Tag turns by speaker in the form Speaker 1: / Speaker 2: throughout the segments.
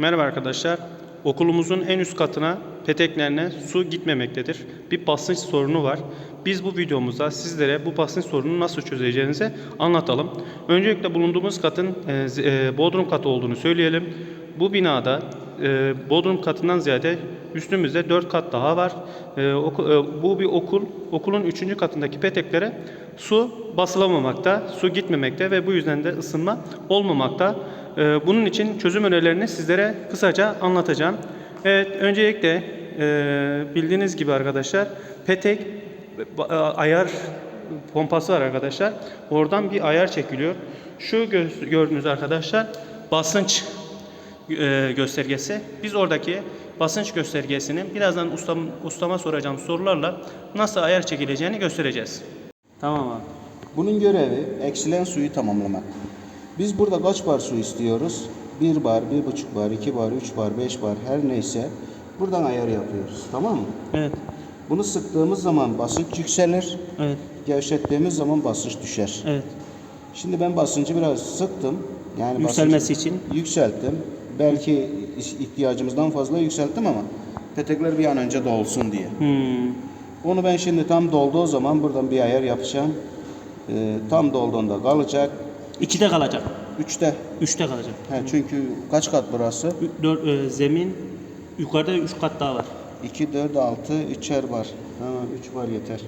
Speaker 1: Merhaba arkadaşlar. Okulumuzun en üst katına peteklerine su gitmemektedir. Bir basınç sorunu var. Biz bu videomuzda sizlere bu basınç sorununu nasıl çözeceğinizi anlatalım. Öncelikle bulunduğumuz katın e, e, bodrum katı olduğunu söyleyelim. Bu binada e, bodrum katından ziyade üstümüzde 4 kat daha var. E, oku- e, bu bir okul. Okulun 3. katındaki peteklere su basılamamakta, su gitmemekte ve bu yüzden de ısınma olmamakta. Ee, Bunun için çözüm önerilerini sizlere kısaca anlatacağım. Evet, öncelikle e, bildiğiniz gibi arkadaşlar petek ba- ayar pompası var arkadaşlar. Oradan bir ayar çekiliyor. Şu gö- gördüğünüz arkadaşlar basınç e, göstergesi. Biz oradaki basınç göstergesini birazdan ustam, ustama soracağım sorularla nasıl ayar çekileceğini göstereceğiz. Tamam abi.
Speaker 2: Bunun görevi eksilen suyu tamamlamak. Biz burada kaç bar su istiyoruz? 1 bar, 1,5 bar, 2 bar, 3 bar, 5 bar her neyse buradan ayar yapıyoruz. Tamam mı?
Speaker 1: Evet,
Speaker 2: Bunu sıktığımız zaman basınç yükselir.
Speaker 1: evet,
Speaker 2: Gevşettiğimiz zaman basınç düşer.
Speaker 1: evet.
Speaker 2: Şimdi ben basıncı biraz sıktım. Yani basıncı
Speaker 1: Yükselmesi için.
Speaker 2: yükselttim. Belki ihtiyacımızdan fazla yükselttim ama petekler bir an önce dolsun diye.
Speaker 1: Hmm.
Speaker 2: Onu ben şimdi tam dolduğu zaman buradan bir ayar yapacağım. Ee, tam dolduğunda kalacak.
Speaker 1: İkide kalacak.
Speaker 2: Üçte.
Speaker 1: Üçte kalacak.
Speaker 2: He, çünkü kaç kat burası?
Speaker 1: Ü- Dört, e, zemin yukarıda üç kat daha var.
Speaker 2: 2, 4, 6, 3'er bar. Tamam 3 bar yeter.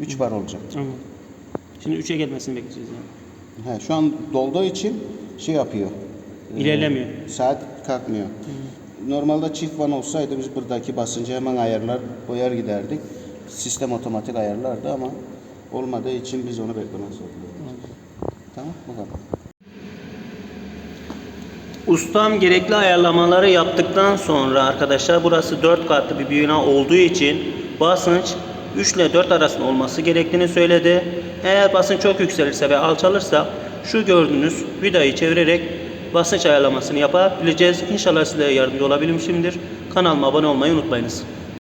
Speaker 2: 3 bar olacak.
Speaker 1: Tamam. Şimdi üçe gelmesini bekleyeceğiz yani.
Speaker 2: He, şu an dolduğu için şey yapıyor. Ee,
Speaker 1: İlerlemiyor.
Speaker 2: Saat kalkmıyor. Normalde çift van olsaydı biz buradaki basıncı hemen ayarlar, koyar giderdik. Sistem otomatik ayarlardı ama olmadığı için biz onu beklemez zorundayız. Tamam bu kadar.
Speaker 1: Ustam gerekli ayarlamaları yaptıktan sonra arkadaşlar burası 4 katlı bir bina olduğu için basınç 3 ile 4 arasında olması gerektiğini söyledi. Eğer basınç çok yükselirse ve alçalırsa şu gördüğünüz vidayı çevirerek basınç ayarlamasını yapabileceğiz. İnşallah size yardımcı olabilmişimdir. Kanalıma abone olmayı unutmayınız.